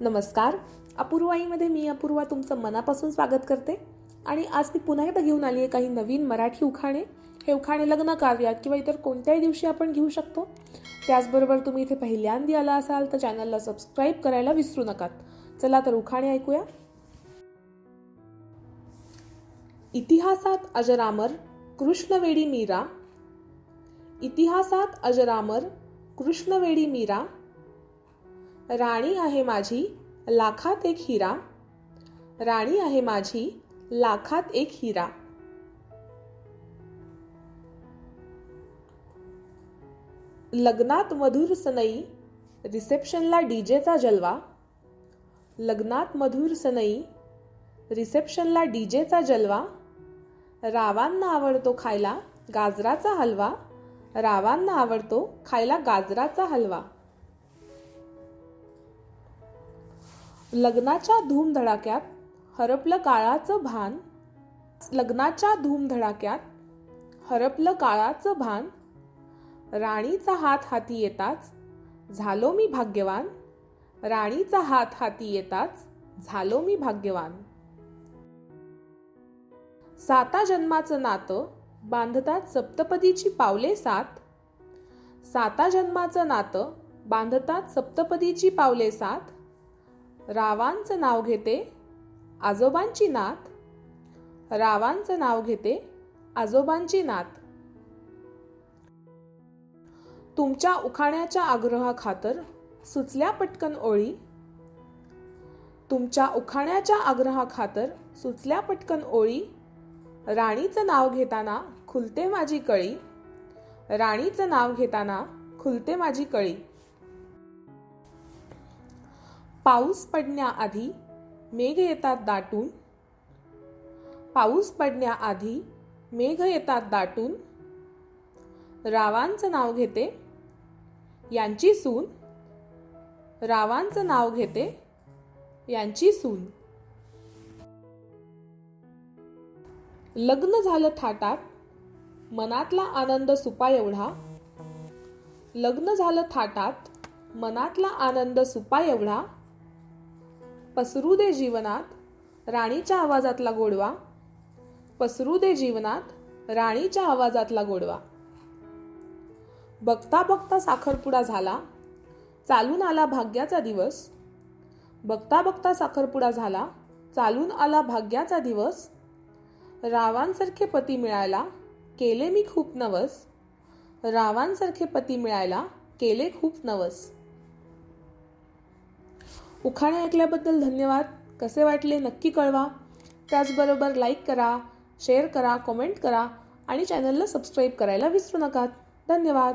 नमस्कार. अपूर्वाईमध्ये मी अपूर्वा तुमचं मनापासून स्वागत करते. आणि आज मी पुन्हा एकदा घेऊन आली आहे काही नवीन मराठी उखाणे. हे उखाणे लग्न कार्यात किंवा इतर कोणत्याही दिवशी आपण घेऊ शकतो. त्याचबरोबर तुम्ही इथे पहिल्यांदा आला असाल तर चॅनलला सबस्क्राईब करायला विसरू नका. चला तर उखाणे ऐकूया. इतिहासात अजरामर कृष्णवेडी मीरा. इतिहासात अजरामर कृष्णवेडी मीरा. राणी आहे माझी लाखात एक हिरा. राणी आहे माझी लाखात एक हिरा. लग्नात मधुर सनई रिसेप्शनला डीजेचा जलवा. लग्नात मधुर सनई रिसेप्शनला डीजेचा जलवा. रावांना आवडतो खायला गाजराचा हलवा. रावांना आवडतो खायला गाजराचा हलवा. लग्नाच्या धूमधडाक्यात हरपलं काळाचं भान लग्नाच्या धूमधडाक्यात हरपलं काळाचं भान राणीचा हात हाती येताच झालो मी भाग्यवान राणीचा हात हाती येताच झालो मी भाग्यवान. साता जन्माचं नातं बांधतात सप्तपदीची पावले सात. साता जन्माचं नातं बांधतात सप्तपदीची पावले सात. रावांचं नाव घेते आजोबांची नात. रावांचं नाव घेते आजोबांची नात. तुमच्या उखाण्याच्या आग्रहाखातर सुचल्या पटकन ओळी. तुमच्या उखाण्याच्या आग्रहाखातर सुचल्या पटकन ओळी. राणीचं नाव घेताना खुलते माझी कळी. राणीचं नाव घेताना खुलते माझी कळी. पाऊस पडण्याआधी मेघ येतात दाटून. पाऊस पडण्याआधी मेघ येतात दाटून. रावांचं नाव घेते. यांची सून. रावांचं नाव घेते. यांची सून. लग्न झालं थाटात. मनातला आनंद सुपा एवढा. लग्न झालं थाटात. मनातला आनंद सुपा एवढा. पसरू दे जीवनात राणीच्या आवाजातला गोडवा. पसरू दे जीवनात राणीच्या आवाजातला गोडवा. बघता बघता साखरपुडा झाला. चालून आला भाग्याचा दिवस. बघता बघता साखरपुडा झाला. चालून आला भाग्याचा दिवस. रावांसारखे पती मिळायला केले मी खूप नवस. रावांसारखे पती मिळायला केले खूप नवस. उखाणे ऐकल्याबद्दल धन्यवाद. कसे वाटले नक्की कळवा. त्याचबरोबर लाईक करा शेअर करा कमेंट करा आणि चॅनलला सबस्क्राईब करायला विसरू नका. धन्यवाद.